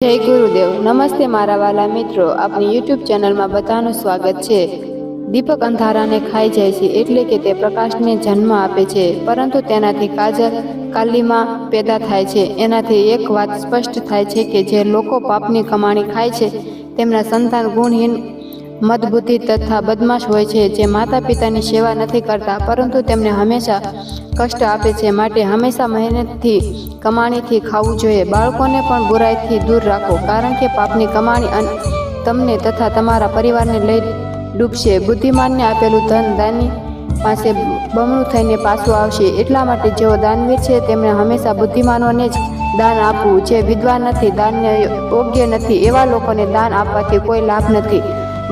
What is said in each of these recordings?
જય ગુરુદેવ. નમસ્તે મારા વાલા મિત્રો. આપની યુટ્યુબ ચેનલમાં બધાનું સ્વાગત છે. દીપક અંધારાને ખાઈ જાય છે એટલે કે તે પ્રકાશને જન્મ આપે છે, પરંતુ તેનાથી કાજલ કાલીમાં પેદા થાય છે. એનાથી એક વાત સ્પષ્ટ થાય છે કે જે લોકો પાપની કમાણી ખાય છે, તેમના સંતાન ગુણહીન મદબુદ્ધિ તથા બદમાશ હોય છે, જે માતા પિતાની સેવા નથી કરતા, પરંતુ તેમને હંમેશા કષ્ટ આપે છે. માટે હંમેશા મહેનતથી, કમાણીથી ખાવું જોઈએ. બાળકોને પણ બુરાઈથી દૂર રાખો, કારણ કે પાપની કમાણી અને, તમને તથા તમારા પરિવારને લઈ ડૂબશે. બુદ્ધિમાનને આપેલું ધન દાની પાસે બમણું થઈને પાછું આવશે. એટલા માટે જેઓ દાનવીર છે તેમણે હંમેશા બુદ્ધિમાનોને જ દાન આપવું. જે વિદ્વાન નથી, દાનને યોગ્ય નથી, એવા લોકોને દાન આપવાથી કોઈ લાભ નથી.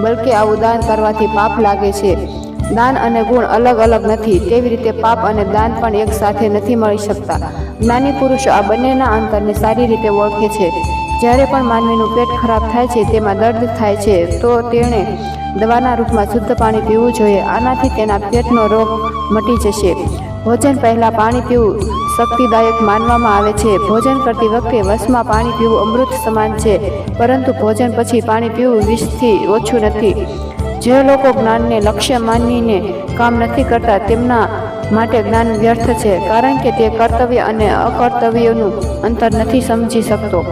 બલકે આવું દાન કરવાથી પાપ લાગે છે. દાન અને ગુણ અલગ અલગ નથી. તેવી રીતે પાપ અને દાન પણ એક સાથે નથી મળી શકતા. જ્ઞાની પુરુષો આ બંનેના અંતરને સારી રીતે ઓળખે છે. જ્યારે પણ માનવીનું પેટ ખરાબ થાય છે, તેમાં દર્દ થાય છે, તો તેણે દવાના રૂપમાં શુદ્ધ પાણી પીવું જોઈએ. આનાથી તેના પેટનો રોગ મટી જશે. ભોજન પહેલાં પાણી પીવું શક્તિદાયક માનવામાં આવે છે. ભોજન કરતી વખતે વશમાં પાણી પીવું અમૃત સમાન છે, પરંતુ ભોજન પછી પાણી પીવું વિષથી ઓછું નથી. જે લોકો જ્ઞાનને લક્ષ્ય માનીને કામ નથી કરતા, તેમના માટે જ્ઞાન વ્યર્થ છે, કારણ કે તે કર્તવ્ય અને અકર્તવ્યનું અંતર નથી સમજી શકતો.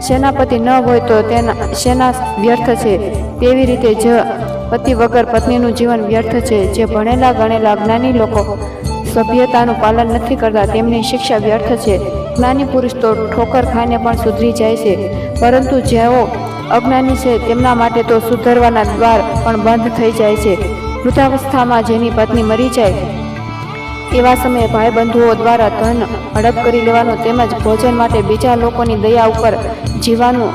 સેનાપતિ ન હોય તો તેના, સેના વ્યર્થ છે. તેવી રીતે જ પતિ વગર પત્નીનું જીવન વ્યર્થ છે. જે ભણેલા ગણેલા જ્ઞાની લોકો સભ્યતાનું પાલન નથી કરતા, તેમની શિક્ષા વ્યર્થ છે. જ્ઞાની પુરુષ તો ઠોકર ખાઈને પણ સુધરી જાય છે. પરંતુ જેઓ અજ્ઞાની છે, તેમના માટે તો સુધરવાના દ્વાર પણ બંધ થઈ જાય છે. વૃદ્ધાવસ્થામાં જેની પત્ની મરી જાય, એવા સમયે ભાઈબંધુઓ દ્વારા ધન હડપ કરી લેવાનું તેમજ ભોજન માટે બીજા લોકોની દયા ઉપર જીવવાનું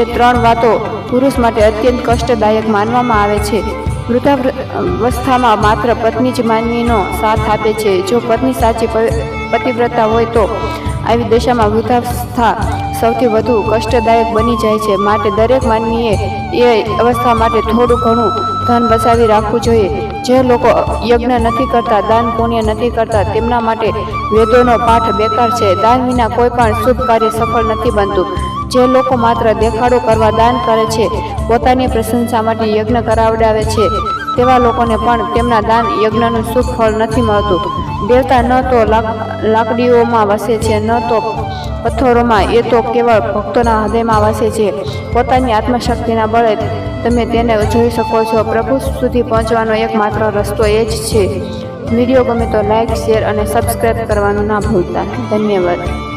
એ ત્રણ વાતો પુરુષ માટે અત્યંત કષ્ટદાયક માનવામાં આવે છે. વૃદ્ધાવસ્થામાં માત્ર પત્ની જ માનવીનો સાથ આપે છે. જો પત્ની સાચી પતિવ્રતા હોય તો આવી દશામાં વૃદ્ધાવસ્થા સૌથી વધુ કષ્ટદાયક બની જાય છે. માટે દરેક માનવીએ એ અવસ્થા માટે થોડું ઘણું ધન બચાવી રાખવું જોઈએ. જે લોકો યજ્ઞ નથી કરતા, દાન પુણ્ય નથી કરતા, તેમના માટે વેદોનો પાઠ બેકાર છે. દાન વિના કોઈ પણ શુભ કાર્ય સફળ નથી બનતું. જે લોકો માત્ર દેખાડો કરવા દાન કરે છે, પોતાની પ્રશંસા માટે યજ્ઞ કરાવડાવે છે, તેવા લોકોને પણ તેમના દાન યજ્ઞનું શુભ ફળ નથી મળતું. દેવતા ન તો લાક- લાકડીઓમાં વસે છે, ન તો પથ્થરોમાં, એ તો કેવળ ભક્તોના હૃદયમાં વસે છે. પોતાની આત્મશક્તિના બળે તમે તેને જોઈ શકો છો. પ્રભુ સુધી પહોંચવાનો એકમાત્ર રસ્તો એ જ છે. વીડિયો ગમે તો લાઈક, શેર અને સબસ્ક્રાઈબ કરવાનું ના ભૂલતા. ધન્યવાદ.